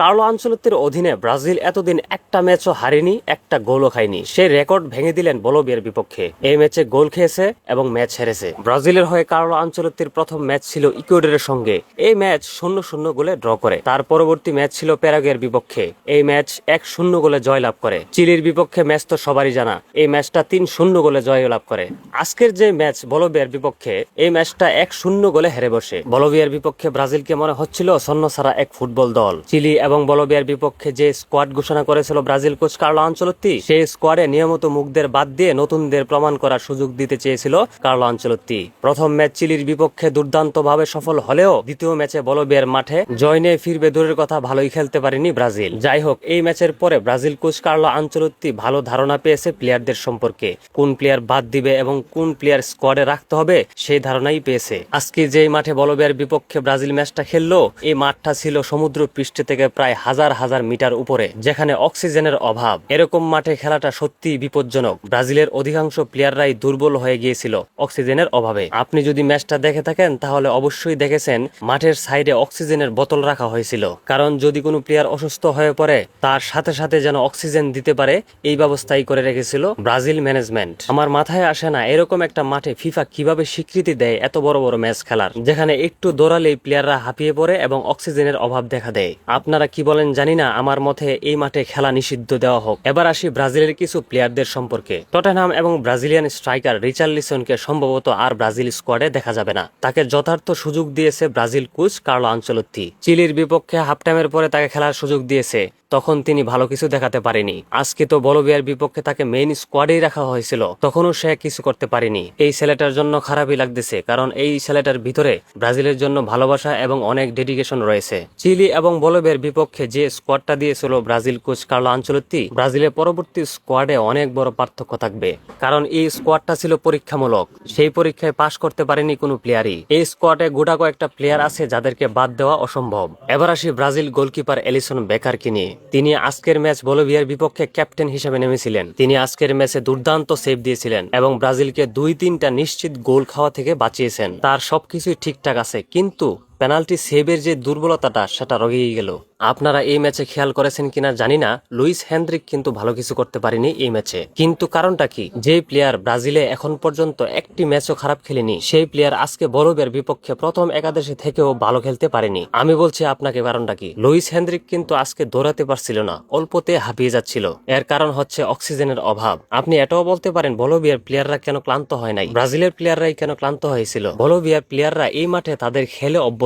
Carlo আঞ্চলত্বের অধীনে Brazil এতদিন একটা ম্যাচও হারেনি, একটা গোলও খায়নি। সেই রেকর্ড ভেঙে দিলেন বলবিয়ার বিপক্ষে। এই ম্যাচে গোল খেয়েছে এবং ম্যাচ হেরেছে। ব্রাজিলের হয়ে কার্লো আঞ্চলত্বের প্রথম ম্যাচ ছিল ইকুয়েডরের সঙ্গে। এই ম্যাচ শূন্য শূন্য গোলে ড্র করে। তার পরবর্তী ম্যাচ ছিল প্যারাগুয়ের বিপক্ষে। এই ম্যাচ এক শূন্য গোলে জয়লাভ করে। চিলির বিপক্ষে ম্যাচ তো সবারই জানা। এই ম্যাচটা তিন শূন্য গোলে জয় লাভ করে। আজকের যে ম্যাচ বলবিয়ার বিপক্ষে, এই ম্যাচটা এক শূন্য গোলে হেরে বসে। বলবিয়ার বিপক্ষে ব্রাজিলকে মনে হচ্ছিল সৈন্য সারা এক ফুটবল দল। চিলি এবং বলবিয়ার বিপক্ষে যে স্কোয়াড ঘোষণা করেছিল ব্রাজিল কোচ কার্লো আঞ্চলত্তি, সেই স্কোয়াডে নিয়মিত মুখদের বাদ দিয়ে নতুনদের প্রমাণ করার সুযোগ দিতে চেয়েছিল কার্লো আঞ্চলত্তি। প্রথম ম্যাচ চিলির বিপক্ষে দুর্দান্তভাবে সফল হলেও দ্বিতীয় ম্যাচে বলবিয়ার মাঠে জয় নিয়ে ফিরবে দূরের কথা ভালোই খেলতে পারেনি ব্রাজিল। যাই হোক, এই ম্যাচের পরে ব্রাজিল কোচ কার্লো আঞ্চলত্তি ভালো ধারণা পেয়েছে প্লেয়ারদের সম্পর্কে। কোন প্লেয়ার বাদ দিবে এবং কোন প্লেয়ার স্কোয়াডে রাখতে হবে, সেই ধারণাই পেয়েছে। আজকে যেই মাঠে বলবিয়ার বিপক্ষে ব্রাজিল ম্যাচটা খেললো, এই মাঠটা ছিল সমুদ্র পৃষ্ঠ থেকে প্রায় হাজার হাজার মিটার উপরে, যেখানে অক্সিজেনের অভাব। এরকম মাঠে খেলাটা সত্যি বিপজ্জনক। ব্রাজিলের অধিকাংশ প্লেয়াররাই দুর্বল হয়ে গিয়েছিল অক্সিজেনের অভাবে। আপনি যদি ম্যাচটা দেখে থাকেন, তাহলে অবশ্যই দেখেছেন মাঠের সাইডে অক্সিজেনের বোতল রাখা হয়েছিল। কারণ যদি কোনো প্লেয়ার অসুস্থ হয়ে পড়ে, তার সাথে সাথে যেন অক্সিজেন দিতে পারে, এই ব্যবস্থাই করে রেখেছিল ব্রাজিল ম্যানেজমেন্ট। আমার মাথায় আসে না, এরকম একটা মাঠে ফিফা কীভাবে স্বীকৃতি দেয় এত বড় বড় ম্যাচ খেলার? যেখানে একটু দৌড়ালেই প্লেয়াররা হাঁপিয়ে পড়ে এবং অক্সিজেনের অভাব দেখা দেয়। আপনারা কি বলেন জানি না, আমার মতে এই মাঠে খেলা নিষিদ্ধ দেওয়া হোক। এবার আসি ব্রাজিলের কিছু প্লেয়ারদের সম্পর্কে। টটেনহাম এবং ব্রাজিলিয়ান স্ট্রাইকার রিচার্লিসনকে সম্ভবত আর ব্রাজিল স্কোয়াডে দেখা যাবে না। তাকে যথার্থ সুযোগ দিয়েছে ব্রাজিল কোচ কার্লো আঞ্চলত্তি। চিলির বিপক্ষে হাফ টাইমের পরে তাকে খেলার সুযোগ দিয়েছে। তখন তিনি ভালো কিছু দেখাতে পারেনি। আজকে তো বলবিয়ার বিপক্ষে তাকে মেইন স্কোয়াডেই রাখা হয়েছিল। তখনও সে কিছু করতে পারেনি। এই ছেলেটার জন্য খারাপই লাগতেছে, কারণ এই ছেলেটার ভিতরে ব্রাজিলের জন্য ভালোবাসা এবং অনেক ডেডিকেশন রয়েছে। চিলি এবং বলবিয়ার বিপক্ষে যে স্কোয়াডটা দিয়েছিল ব্রাজিল কোচ কার্লো আঞ্চলত্তি ব্রাজিলের পরবর্তী স্কোয়াডে অনেক বড় পার্থক্য থাকবে। কারণ এই স্কোয়াডটা ছিল পরীক্ষামূলক। সেই পরীক্ষায় পাশ করতে পারেনি কোনো প্লেয়ারই এই স্কোয়াডে গোটা কয়েকটা প্লেয়ার আছে যাদেরকে বাদ দেওয়া অসম্ভব। এবার আসি ব্রাজিল গোলকিপার এলিসন বেকারকে নিয়ে। তিনি আজকের ম্যাচ বলোভিয়ার বিপক্ষে ক্যাপ্টেন হিসেবে নেমেছিলেন। তিনি আজকের ম্যাচে দুর্দান্ত সেভ দিয়েছিলেন এবং ব্রাজিলকে দুই তিনটা নিশ্চিত গোল খাওয়া থেকে বাঁচিয়েছেন। তার সবকিছুই ঠিকঠাক আছে, কিন্তু পেনাল্টি সেভের যে দুর্বলতাটা, সেটা রগেই গেল। আপনারা এই ম্যাচে খেয়াল করেছেন কিনা জানি না। লুইস হ্যান্ড্রিক কিন্তু ভালো কিছু করতে পারেনি এই ম্যাচে। কিন্তু কারণটা কি? যে প্লেয়ার ব্রাজিলে এখন পর্যন্ত একটি ম্যাচও খারাপ খেলেনি, সেই প্লেয়ার আজকে বলবের বিপক্ষে প্রথম একাদশে থেকেও ভালো খেলতে পারেনি। আমি বলছি আপনাকে কারণটা কি? লুইস হ্যান্ড্রিক কিন্তু আজকে দৌড়াতে পারছিল না, অল্পতে হাঁপিয়ে যাচ্ছিল। এর কারণ হচ্ছে অক্সিজেনের অভাব। আপনি এটাও বলতে পারেন, বলবিয়ার প্লেয়াররা কেন ক্লান্ত হয় নাই? ব্রাজিলের প্লেয়াররাই কেন ক্লান্ত হয়েছিল? বলবিয়ার প্লেয়াররা এই মাঠে তাদের খেলে অভ্যস্ত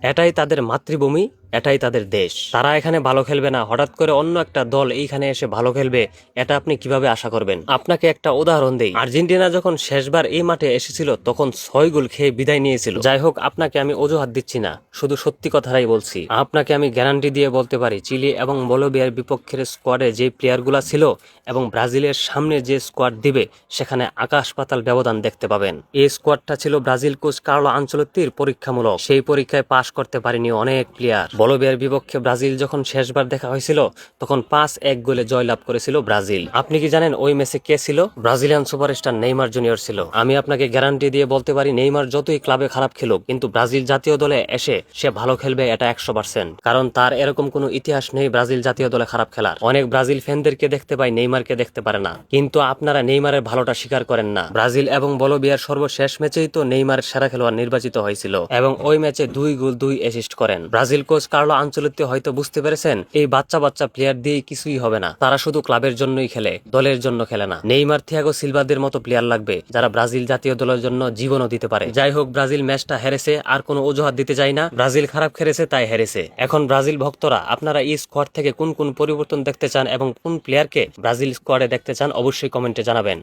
এটাই তাদের মাতৃভূমি এটাই তাদের দেশ। তারা এখানে ভালো খেলবে না। হঠাৎ করে অন্য একটা দল এইখানে এসে ভালো খেলবে, এটা আপনি কীভাবে আশা করবেন? আপনাকে একটা উদাহরণ দেই। আর্জেন্টিনা যখন শেষবার এই মাঠে এসেছিল, তখন ছয় গোল খেয়ে বিদায় নিয়েছিল। যাই হোক, আপনাকে আমি অজুহাত দিচ্ছি না। শুধু সত্যি কথাটাই বলছি। আপনাকে আমি গ্যারান্টি দিয়ে বলতে পারি, চিলি এবং বলবিয়ার বিপক্ষের স্কোয়াডে যে প্লেয়ারগুলো ছিল এবং ব্রাজিলের সামনে যে স্কোয়াড দিবে, সেখানে আকাশ পাতাল ব্যবধান দেখতে পাবেন। এই স্কোয়াডটা ছিল ব্রাজিল কোচ কার্লো আঞ্চলত্তির পরীক্ষামূলক। সেই পরীক্ষায় পাশ করতে পারেনি অনেক প্লেয়ার। বলবিয়ার বিপক্ষে ব্রাজিল যখন শেষবার দেখা হয়েছিল, তখন পাঁচ এক গোলে জয়লাভ করেছিল ব্রাজিল। আপনি কি জানেন ওই ম্যাচে কে ছিল? ব্রাজিলিয়ান সুপারস্টার নেইমার জুনিয়র ছিল। আমি আপনাকে গ্যারান্টি দিয়ে বলতে পারি, নেইমার যতই ক্লাবে খারাপ খেলুক, কিন্তু ব্রাজিল জাতীয় দলে এসে সে ভালো খেলবে এটা একশো পার্সেন্ট কারণ তার এরকম কোনো ইতিহাস নেই ব্রাজিল জাতীয় দলে খারাপ খেলার। অনেক ব্রাজিল ফ্যানদেরকে দেখতে পাই, নেইমারকে দেখতে পারে না। কিন্তু আপনারা নেইমারের ভালোটা স্বীকার করেন না। ব্রাজিল এবং বলবিয়ার সর্বশেষ ম্যাচেই তো নেইমার সেরা খেলোয়াড় নির্বাচিত হয়েছিল এবং ওই ম্যাচে দুই গোল, দুই অ্যাসিস্ট করেন। ব্রাজিল কোচ কার্লো আঞ্চলিকতে হয়তো বুঝতে পেরেছেন, এই বাচ্চা বাচ্চা প্লেয়ার দিয়ে কিছুই হবে না। তারা শুধু ক্লাবের জন্যই খেলে, দলের জন্য খেলে না। নেইমার, থিয়াগো সিলভাদের মতো প্লেয়ার লাগবে, যারা ব্রাজিল জাতীয় দলের জন্য জীবনও দিতে পারে। যাই হোক, ব্রাজিল ম্যাচটা হেরেছে, আর কোনো অজুহাত দিতে চাই না। ব্রাজিল খারাপ খেলেছে, তাই হেরেছে। এখন ব্রাজিল ভক্তরা, আপনারা এই স্কোয়াড থেকে কোন কোন পরিবর্তন দেখতে চান এবং কোন প্লেয়ারকে ব্রাজিল স্কোয়াডে দেখতে চান, অবশ্যই কমেন্টে জানাবেন।